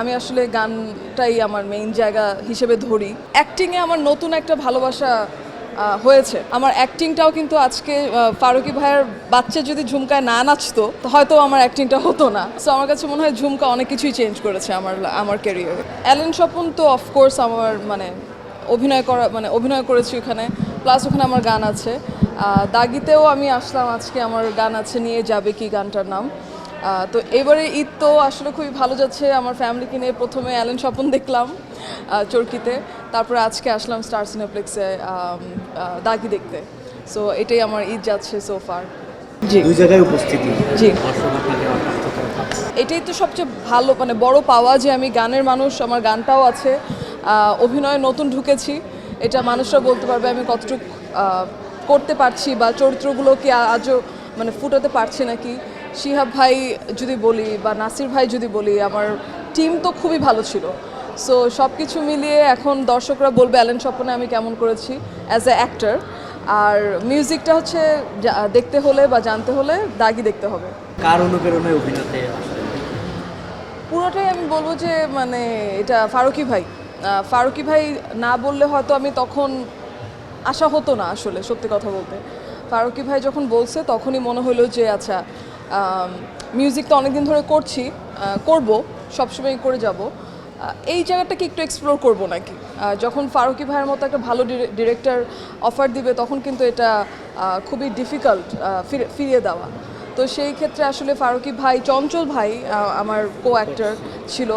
আমি আসলে গানটাই আমার মেইন জায়গা হিসেবে ধরি। অ্যাক্টিংয়ে আমার নতুন একটা ভালোবাসা হয়েছে। আমার অ্যাক্টিংটাও কিন্তু আজকে ফারুকি ভাইয়ের বাচ্চা যদি ঝুমকায় না নাচতো হয়তো আমার অ্যাক্টিংটা হতো না। সো আমার কাছে মনে হয় ঝুমকা অনেক কিছুই চেঞ্জ করেছে আমার আমার ক্যারিয়ারে অ্যালেন স্বপন তো অফকোর্স আমার মানে অভিনয় করা মানে অভিনয় করেছি ওখানে। প্লাস ওখানে আমার গান আছে। দাগিতেও আমি আসলাম আজকে, আমার গান আছে নিয়ে যাবে কি গানটার নাম? তো এবারে ঈদ তো আসলে খুবই ভালো যাচ্ছে। আমার ফ্যামিলিকে নিয়ে প্রথমে অ্যালেন স্বপন দেখলাম চরকিতে। তারপরে আজকে আসলাম স্টার সিনেপ্লেক্সে দাগি দেখতে। সো এটাই আমার ঈদ যাচ্ছে সোফার জি। দুই জায়গায় উপস্থিতি। জি। এটাই তো সবচেয়ে ভালো মানে বড় পাওয়া যে আমি গানের মানুষ আমার গানটাও আছে। অভিনয়ে নতুন ঢুকেছি। এটা মানুষরা বলতে পারবে আমি কতটুকু করতে পারছি বা চরিত্রগুলোকে আজও মানে ফুটাতে পারছি নাকি। শিহাব ভাই যদি বলি বা নাসির ভাই যদি বলি আমার টিম তো খুবই ভালো ছিল। সো সব কিছু মিলিয়ে এখন দর্শকরা বলবে অ্যালেন স্বপনে আমি কেমন করেছি অ্যাজ এ অ্যাক্টার আর মিউজিকটা হচ্ছে দেখতে হলে বা জানতে হলে দাগি দেখতে হবে। কার অনুপ্রেরণায় অভিনয়তে পুরোটাই আমি বলব যে মানে এটা ফারুকি ভাই। ফারুকি ভাই না বললে হয়তো আমি তখন আশা হতো না আসলে সত্যি কথা বলতে। ফারুকি ভাই যখন বলছে তখনই মনে হলো যে আচ্ছা মিউজিক তো অনেকদিন ধরে করছি করব সবসময় করে যাব। এই জায়গাটাকে একটু এক্সপ্লোর করব নাকি? যখন ফারুকি ভাইয়ের মতো একটা ভালো ডিরেক্টর অফার দিবে তখন কিন্তু এটা খুবই ডিফিকাল্ট ফিরিয়ে দেওয়া। তো সেই ক্ষেত্রে আসলে ফারুকি ভাই চঞ্চল ভাই আমার কো অ্যাক্টর ছিল।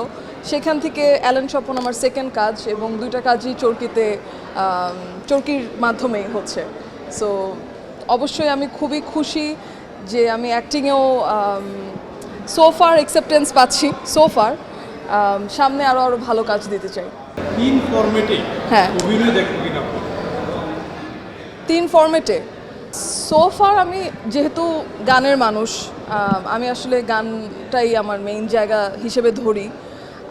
সেখান থেকে অ্যালেন স্বপন আমার সেকেন্ড কাজ এবং দুইটা কাজই চরকিতে চরকির মাধ্যমেই হচ্ছে। সো অবশ্যই আমি খুবই খুশি। যে আমি অ্যাক্টিংয়েও সোফার অ্যাকসেপ্টেন্স পাচ্ছি সোফার সামনে আরও আরও ভালো কাজ দিতে চাই তিন ফরম্যাটে হ্যাঁ। অভিনয় দেখব কিনা আপনি? তিন ফরম্যাটে সোফার আমি যেহেতু গানের মানুষ আমি আসলে গানটাই আমার মেইন জায়গা হিসেবে ধরি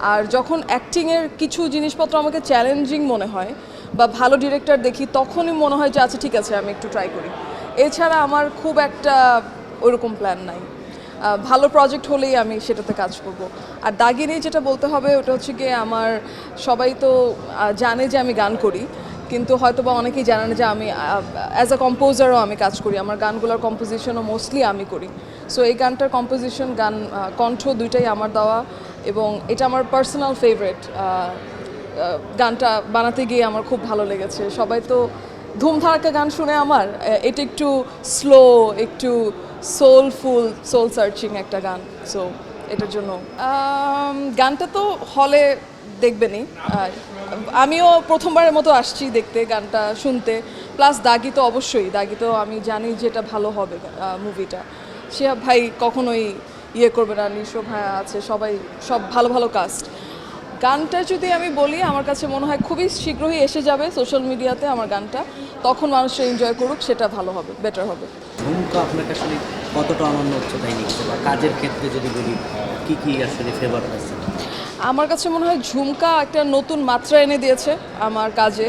আর যখন অ্যাক্টিংয়ের কিছু জিনিসপত্র আমাকে চ্যালেঞ্জিং মনে হয় বা ভালো ডিরেক্টর দেখি তখনই মনে হয় যে আচ্ছা ঠিক আছে আমি একটু ট্রাই করি এছাড়া আমার খুব একটা ওরকম প্ল্যান নাই। ভালো প্রজেক্ট হলেই আমি সেটাতে কাজ করব। আর দাগিনী যেটা বলতে হবে, ওটা হচ্ছে গিয়ে আমার সবাই তো জানে যে আমি গান করি, কিন্তু হয়তো বা অনেকেই জানে না যে আমি অ্যাজ আ কম্পোজারও আমি কাজ করি। আমার গানগুলোর কম্পোজিশনও মোস্টলি আমি করি। সো এই গানটার কম্পোজিশন গান কণ্ঠ দুইটাই আমার দেওয়া এবং এটা আমার পার্সোনাল ফেভারেট গানটা বানাতে গিয়ে আমার খুব ভালো লেগেছে। সবাই তো ধুমধারাক্কা গান শুনে আমার এটা একটু স্লো একটু সোলফুল সোল সার্চিং একটা গান সো এটার জন্য। গানটা তো হলে দেখবেনই। আমিও প্রথমবারের মতো আসছি দেখতে গানটা শুনতে। প্লাস দাগি তো অবশ্যই, দাগি তো আমি জানি যে এটা ভালো হবে মুভিটা সে ভাই কখনোই ইয়ে করবে না নিশো ভাই আছে, সবাই সব ভালো ভালো কাস্ট গানটা যদি আমি বলি, আমার কাছে মনে হয় খুবই শীঘ্রই এসে যাবে সোশ্যাল মিডিয়াতে আমার গানটা। তখন মানুষরা এনজয় করুক, সেটা ভালো হবে বেটার হবে। ঝুমকা আপনাকে আসলে কতটা অনন্য উচ্চতায় নিচ্ছে বা কাজের ক্ষেত্রে যদি বলি, কি কি আসলে ফেভার আছে আমার কাছে মনে হয় ঝুমকা একটা নতুন মাত্রা এনে দিয়েছে আমার কাজে।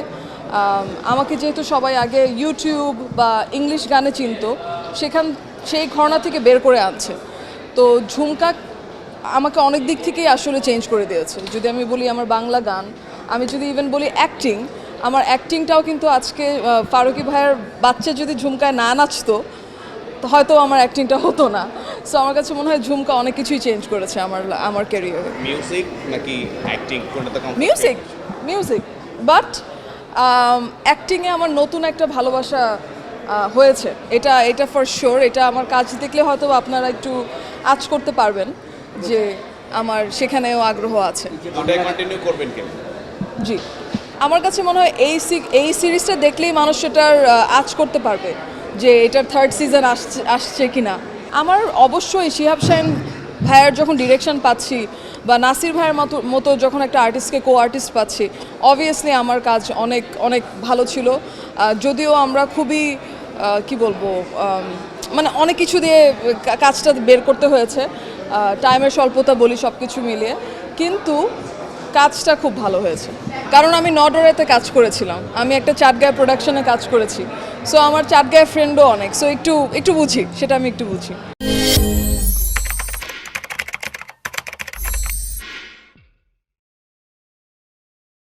আমাকে যেহেতু সবাই আগে ইউটিউব বা ইংলিশ গানে চিনত, সেখান, সেই ঘরনা থেকে বের করে আনছে। তো ঝুমকা আমাকে অনেক দিক থেকেই আসলে চেঞ্জ করে দিয়েছে। যদি আমি বলি আমার বাংলা গান, আমি যদি ইভেন বলি অ্যাক্টিং আমার অ্যাক্টিংটাও কিন্তু আজকে ফারুকি ভাইয়ের বাচ্চা যদি ঝুমকায় না নাচতো হয়তো আমার অ্যাক্টিংটা হতো না। সো আমার কাছে মনে হয় ঝুমকা অনেক কিছুই চেঞ্জ করেছে আমার আমার ক্যারিয়ারে মিউজিক নাকি অ্যাক্টিং কোনটাতে কম মিউজিক মিউজিক বাট অ্যাক্টিংয়ে আমার নতুন একটা ভালোবাসা হয়েছে। এটা এটা ফর শিওর এটা আমার কাজ দেখলে হয়তো আপনারা একটু আজ করতে পারবেন যে আমার সেখানেও আগ্রহ আছে। জি। আমার কাছে মনে হয় এই এই সিরিজটা দেখলেই মানুষ সেটার আঁচ করতে পারবে। যে এটার থার্ড সিজন আসছে আসছে কি না আমার অবশ্যই শিহাব শাহিন ভাইয়ের যখন ডিরেকশন পাচ্ছি বা নাসির ভাইয়ের মতো মতো যখন একটা আর্টিস্টকে কো আর্টিস্ট পাচ্ছি অবভিয়াসলি আমার কাজ অনেক অনেক ভালো ছিল। যদিও আমরা খুবই কি বলব মানে অনেক কিছু দিয়ে কাজটা বের করতে হয়েছে। টাইমের স্বল্পতা বলি সব কিছু মিলিয়ে। কিন্তু কাজটা খুব ভালো হয়েছে। কারণ আমি নডরেতে কাজ করেছিলাম। আমি একটা চাটগায় প্রোডাকশনে কাজ করেছি। সো আমার চাটগায় ফ্রেন্ডও অনেক। সো একটু একটু বুঝি। সেটা আমি একটু বুঝি।